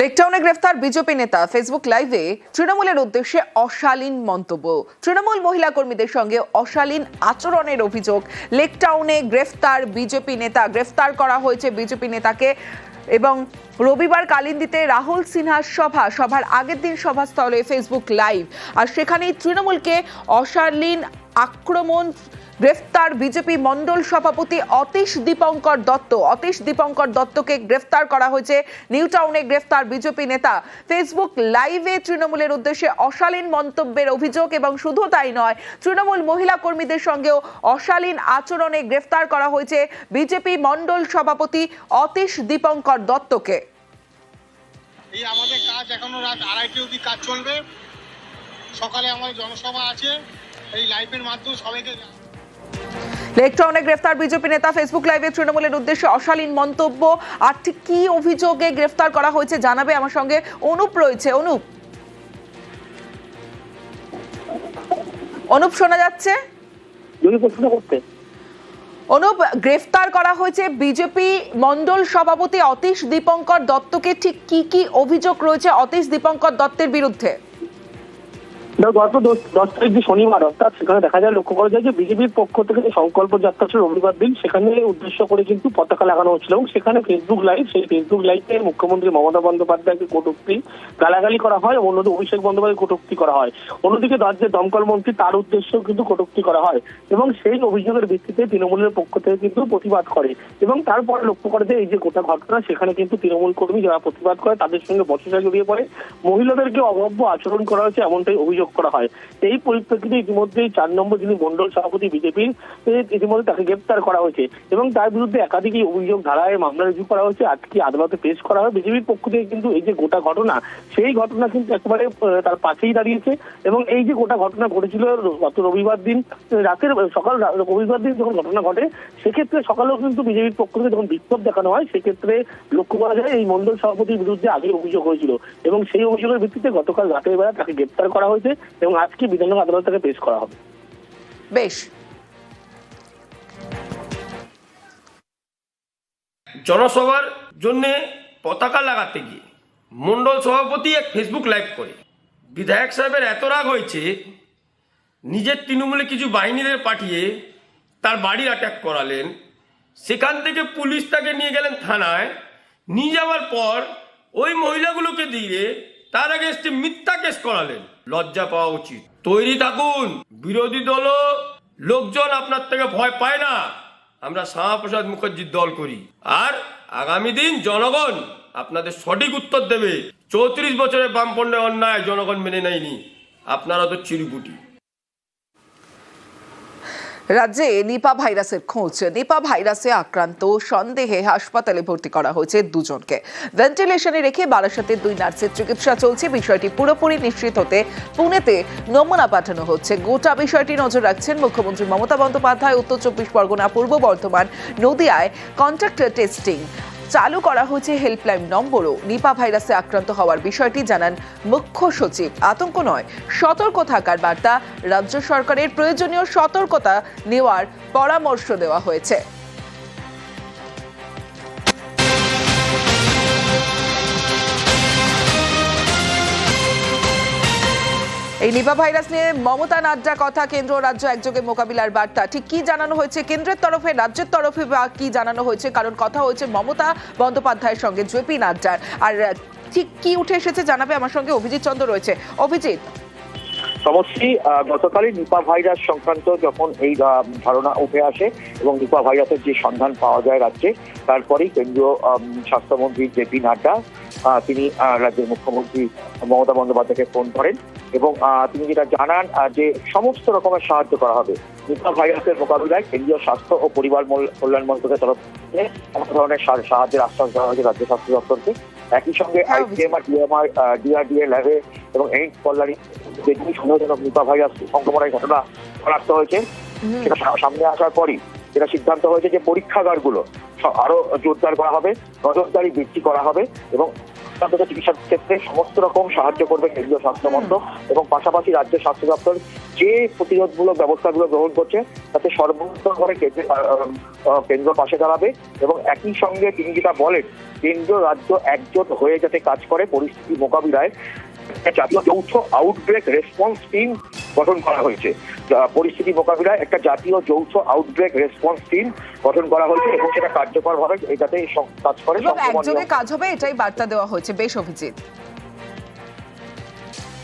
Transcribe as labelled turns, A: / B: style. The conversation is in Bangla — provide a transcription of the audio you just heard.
A: লেকটাউনে গ্রেফতার বিজেপি নেতা ফেসবুক লাইভে তৃণমূলের উদ্দেশ্যে অশালীন মন্তব্য। তৃণমূল মহিলা কর্মীদের সঙ্গে অশালীন আচরণের অভিযোগ। লেকটাউনে গ্রেফতার বিজেপি নেতা। গ্রেফতার করা হয়েছে বিজেপি নেতাকে। এবং রবিবার কালিন্দিতে রাহুল সিনহার সভা, সভার আগের দিন সভাস্থলে ফেসবুক লাইভ আর সেখানেই তৃণমূলকে অশালীন আক্রমণ, গ্রেফতার বিজেপি মণ্ডল সভাপতি অতীশ দীপঙ্কর দত্ত। অতীশ দীপঙ্কর দত্তকে গ্রেফতার করা হয়েছে। নিউ টাউনে গ্রেফতার বিজেপি নেতা। ফেসবুক লাইভে তৃণমূলের উদ্দেশ্যে অশালীন মন্তব্যের অভিযোগ এবং শুধু তাই নয়, তৃণমূল মহিলা কর্মীদের সঙ্গেও অশালীন আচরণে গ্রেফতার করা হয়েছে বিজেপি মণ্ডল সভাপতি অতীশ দীপঙ্কর দত্তকে।
B: এই আমাদের কাজ এখনও রাত আড়াইটে অবধি কাজ চলবে। সকালে আমাদের জনসভা আছে। এই লাইভের মাধ্যমে সবাইকে
A: লেকটাউনে গ্রেফতার বিজেপি নেতা ফেসবুক লাইভে তৃণমূলের উদ্দেশ্যে অশালীন মন্তব্য। আর ঠিক কি অভিযোগে গ্রেফতার করা হয়েছে জানাবে আমার সঙ্গে অনুপ রয়েছে। অনুপ। অনুপ শোনা যাচ্ছে?
C: যদি প্রশ্ন করতে
A: অনুপ, গ্রেফতার করা হয়েছে বিজেপি মন্ডল সভাপতি অতীশ দীপঙ্কর দত্তকে। ঠিক কি কি অভিযোগ রয়েছে অতীশ দীপঙ্কর দত্তের বিরুদ্ধে?
C: গত দশ তারিখ যে শনিবার, অর্থাৎ সেখানে দেখা যায়, লক্ষ্য করা যায় যে বিজেপির পক্ষ থেকে যে সংকল্প যাত্রা ছিল রবিবার দিন, সেখানে উদ্দেশ্য করে কিন্তু পতাকা লাগানো হচ্ছিল এবং সেখানে ফেসবুক লাইভ সেই ফেসবুক লাইভে মুখ্যমন্ত্রী মমতা বন্দ্যোপাধ্যায়কে কটূক্তি গালাগালি করা হয় এবং অন্যদিকে অভিষেক বন্দ্যোপাধ্যায় কটূক্তি করা হয়। অন্যদিকে রাজ্যের দমকল মন্ত্রী তার উদ্দেশ্যেও কিন্তু কটূক্তি করা হয় এবং সেই অভিযোগের ভিত্তিতে তৃণমূলের পক্ষ থেকে কিন্তু প্রতিবাদ করে এবং তারপরে লক্ষ্য করে যে এই যে গোটা ঘটনা, সেখানে কিন্তু তৃণমূল কর্মী যারা প্রতিবাদ করে, তাদের সঙ্গে বচসা জড়িয়ে পড়ে। মহিলাদেরকে অভব্য আচরণ করা হয়েছে, এমনটাই অভিযোগ করা হয়। এই পরিপ্রেক্ষিতে ইতিমধ্যেই চার নম্বর যিনি মন্ডল সভাপতি বিজেপির ইতিমধ্যে তাকে গ্রেপ্তার করা হয়েছে এবং তার বিরুদ্ধে একাধিক অভিযোগ, ধারায় মামলা রুজু করা হয়েছে, আজকে আদালতে পেশ করা হয়। বিজেপির পক্ষ থেকে কিন্তু এই যে গোটা ঘটনা, সেই ঘটনা কিন্তু একেবারে তার পাশেই দাঁড়িয়েছে এবং এই যে গোটা ঘটনা ঘটেছিল গত রবিবার দিন, রাতের, সকাল রবিবার দিন যখন ঘটনা ঘটে, সেক্ষেত্রে সকালেও কিন্তু বিজেপির পক্ষ থেকে যখন বিক্ষোভ দেখানো হয়, সেক্ষেত্রে লক্ষ্য করা যায় এই মন্ডল সভাপতির বিরুদ্ধে আগে অভিযোগ হয়েছিল এবং সেই অভিযোগের ভিত্তিতে গতকাল রাতের বেলা তাকে গ্রেপ্তার করা হয়েছে। এবং আজকে বিধানসভা আদালত তাকে পেশ করা হবে।
A: বেশ।
D: জনসভার জন্যে পতাকা লাগাতে গিয়ে মন্ডল সভাপতি এক ফেসবুক লাইভ করে বিধায়ক সাহেবের এত রাগ হয়েছে নিজের তৃণমূলে কিছু বাহিনীদের পাঠিয়ে তার বাড়ি অ্যাটাক করালেন সেখান থেকে পুলিশ তাকে নিয়ে গেলেন থানায় নিয়ে যাওয়ার পর ওই মহিলাগুলোকে দিয়ে তার আগেস্টে মিথ্যা কেস করালেন। লজ্জা পাওয়া উচিত। তৈরি থাকুন। বিরোধী দল লোকজন আপনার থেকে ভয় পায় না। আমরা শ্যামাপ্রসাদ মুখার্জির দল করি। আর আগামী দিন জনগণ আপনাদের সঠিক উত্তর দেবে। চৌত্রিশ বছরের বামপন্ডে অন্যায় জনগণ মেনে নেয়নি। আপনারা তো চিরকুটি।
A: রাজ্যে নিপা ভাইরাসের খোঁজ। নিপা ভাইরাসে আক্রান্ত, সন্দেহে হাসপাতালে ভর্তি করা হয়েছে দুজনকে। ভেন্টিলেশনে রেখে বারাসাতের দুই নার্সের চিকিৎসা চলছে। বিষয়টি পুরোপুরি নিশ্চিত হতে পুনেতে নমুনা পাঠানো হচ্ছে। গোটা বিষয়টি নজর রাখছেন মুখ্যমন্ত্রী মমতা বন্দ্যোপাধ্যায়। উত্তর চব্বিশ পরগনা পূর্ব বর্ধমান নদিয়ায় কন্ট্রাক্টর টেস্টিং চালু করা হয়েছে হেল্পলাইন নম্বরও। নিপা ভাইরাসে আক্রান্ত হওয়ার বিষয়টি জানান মুখ্য সচিব। আতঙ্ক নয়, সতর্ক থাকার বার্তা রাজ্য সরকারের প্রয়োজনীয় সতর্কতা নেওয়ার পরামর্শ দেওয়া হয়েছে। এই নিপা ভাইরাস নিয়ে মমতা নাড্ডা কথা কেন্দ্র রাজ্য একযোগে মোকাবিলার বার্তা। ঠিক কি জানানো হয়েছে কেন্দ্রের তরফে রাজ্যের তরফে বা কি জানানো হয়েছে? কারণ কথা হয়েছে মমতা বন্দ্যোপাধ্যায়ের সঙ্গে জেপি নাড্ডার। আর ঠিক কি উঠে এসেছে জানাবে আমার সঙ্গে অভিজিৎ চন্দ্র রয়েছে। অভিজিৎ।
E: আহ, গতকালই নিপা ভাইরাস সংক্রান্ত যখন এই ধারণা উঠে আসে এবং নিপা ভাইরাসের যে সন্ধান পাওয়া যায় রাজ্যে তারপরেই কেন্দ্রীয় স্বাস্থ্যমন্ত্রী জে পি নাড্ডা তিনি রাজ্যের মুখ্যমন্ত্রী মমতা বন্দ্যোপাধ্যায়কে ফোন করেন এবং তিনি যেটা জানান যে সমস্ত রকমের সাহায্য করা হবে। নিপা ভাইরাসের মোকাবিলায় কেন্দ্রীয় স্বাস্থ্য ও পরিবার কল্যাণ মন্ত্রকের তরফ থেকে সমস্ত ধরনের সাহায্যের আশ্বাস দেওয়া হয়েছে রাজ্য স্বাস্থ্য দপ্তরকে একই সঙ্গে
A: হ্যাঁ,
E: আইসিএমআর ডিএমআর ডিআরডিএ ল্যাবে এবং এইমস কল্যাণী যেগুলি সন্দেহজনক নিপা ভাইরাস সংক্রমণের ঘটনা শনাক্ত হয়েছে সেটা সামনে আসার পরই যেটা সিদ্ধান্ত হয়েছে যে পরীক্ষাগারগুলো আরও জোরদার করা হবে নজরদারি বৃদ্ধি করা হবে এবং চিকিৎসার ক্ষেত্রে সমস্ত রকম সাহায্য করবে কেন্দ্রীয় স্বাস্থ্য মন্ত্রক এবং পাশাপাশি রাজ্য স্বাস্থ্য দপ্তর যে প্রতিরোধমূলক ব্যবস্থাগুলো গ্রহণ করছে তাতে সর্বোত্তম করে কেন্দ্র আহ, আহ, কেন্দ্র পাশে দাঁড়াবে এবং একই সঙ্গে তিনি যেটা বলেন কেন্দ্র রাজ্য একজোট হয়ে যাতে কাজ করে পরিস্থিতি মোকাবিলায়। জাতীয় যৌথ আউটব্রেক রেসপন্স টিম গঠন করা হয়েছে। পরিস্থিতি মোকাবিলায় একটা জাতীয় যৌথ আউটব্রেক রেসপন্স টিম গঠন করা হয়েছে এবং সেটা কার্যকর ভাবে এটাতে কাজ করে।
A: কাজ হবে এটাই বার্তা দেওয়া হয়েছে। বেশ অভিজিৎ।